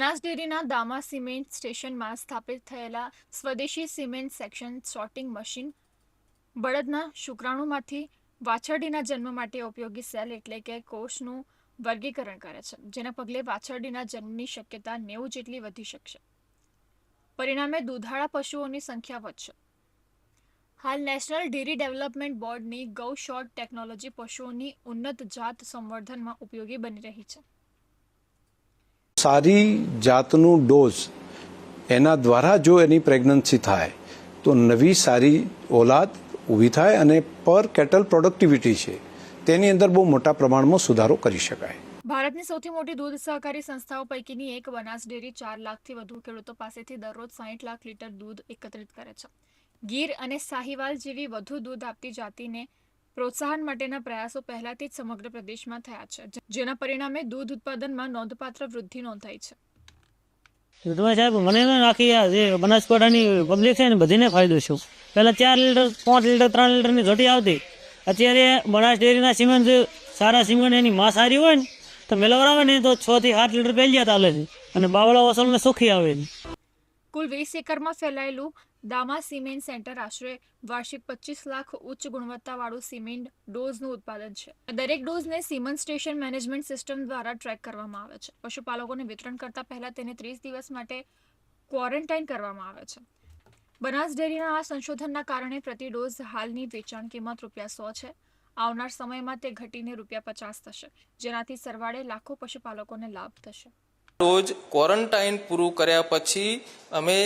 બનાસ ડેરીના દામા સિમેન્ટ સ્ટેશનમાં સ્થાપિત થયેલા સ્વદેશી સિમેન્ટ સેક્શન સોર્ટિંગ મશીન બળદના શુક્રાણુમાંથી વાછરડીના જન્મ માટે ઉપયોગી સેલ એટલે કે કોષનું વર્ગીકરણ કરે છે, જેના પગલે વાછરડીના જન્મની શક્યતા નેવું જેટલી વધી શકશે. પરિણામે દૂધાળા પશુઓની સંખ્યા વધશે. હાલ નેશનલ ડેરી ડેવલપમેન્ટ બોર્ડની ગૌ શોર્ટ ટેકનોલોજી પશુઓની ઉન્નત જાત સંવર્ધનમાં ઉપયોગી બની રહી છે. સારી જાતનું ડોઝ એના દ્વારા જો એની પ્રેગ્નન્સી થાય, તો નવી સારી ઓલાદ ઊભી થાય અને પર કેટલ પ્રોડક્ટિવિટી છે, તેની અંદર બહુ મોટા પ્રમાણમાં સુધારો કરી શકાય. ભારતની સૌથી મોટી દૂધ સહકારી સંસ્થાઓ પૈકીની એક બનાસ ડેરી ચાર લાખથી વધુ ખેડૂતો પાસેથી દરરોજ સાહીઠ લાખ લીટર દૂધ એકત્રિત કરે છે. ગીર અને સાહીવાલ જેવી વધુ દૂધ આપતી જાતિને પ્રોત્સાહન માટેના પ્રયાસો પહેલાથી જ સમગ્ર પ્રદેશમાં થયા છે જેના પરિણામે દૂધ ઉત્પાદનમાં નોંધપાત્ર વૃદ્ધિ નોંધાઈ છે. દૂધમાં સાહેબ, મને આખી જે બનાસકાંઠાની પબ્લિક છે ને બધીને ફાયદો છે. પહેલાં ચાર લીટર, પાંચ લીટર, ત્રણ લીટરની ઘટી આવતી. અત્યારે બનાસ ડેરીના સિમેન્ટ સારા સિમેન્ટ એની માં સારી હોય ને, તો મેલવર આવે ને તો છ થી આઠ લીટર પહેલી ચાલે છે. અને બાવળા વસલને સુખી આવે છે. કુલ વીસ એકરમાં ફેલાયેલું દામા સિમેન્ટ સેન્ટર આશરે વાર્ષિક પચીસ લાખ ઉચ્ચ ગુણવત્તાવાળું સિમેન્ટ ડોઝનું ઉત્પાદન છે. દરેક ડોઝને સિમન સ્ટેશન મેનેજમેન્ટ સિસ્ટમ દ્વારા ટ્રેક કરવામાં આવે છે. પશુપાલકોને વિતરણ કરતા પહેલા તેને ત્રીસ દિવસ માટે ક્વોરન્ટાઇન કરવામાં આવે છે. બનાસ ડેરીના આ સંશોધનના કારણે પ્રતિ ડોઝ હાલની વેચાણ કિંમત રૂપિયા સો છે. આવનાર સમયમાં તે ઘટીને રૂપિયા પચાસ થશે, જેનાથી સરવાળે લાખો પશુપાલકોને લાભ થશે. રોજ ક્વોરન્ટાઇન પૂરું કર્યા પછી અમે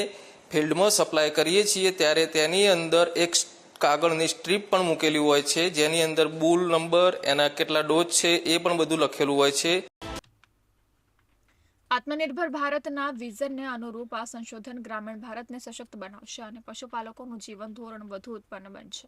ફિલ્ડમાં સપ્લાય કરીએ છીએ, ત્યારે તેની અંદર એક કાગળની સ્ટ્રીપ પણ મૂકેલી હોય છે, જેની અંદર બુલ નંબર, એના કેટલા ડોઝ છે, એ પણ બધું લખેલું હોય છે. આત્મનિર્ભર ભારતના વિઝનને અનુરૂપ આ સંશોધન ગ્રામીણ ભારતને સશક્ત બનાવશે અને પશુપાલકોનું જીવન ધોરણ વધુ ઉત્પન્ન બનશે.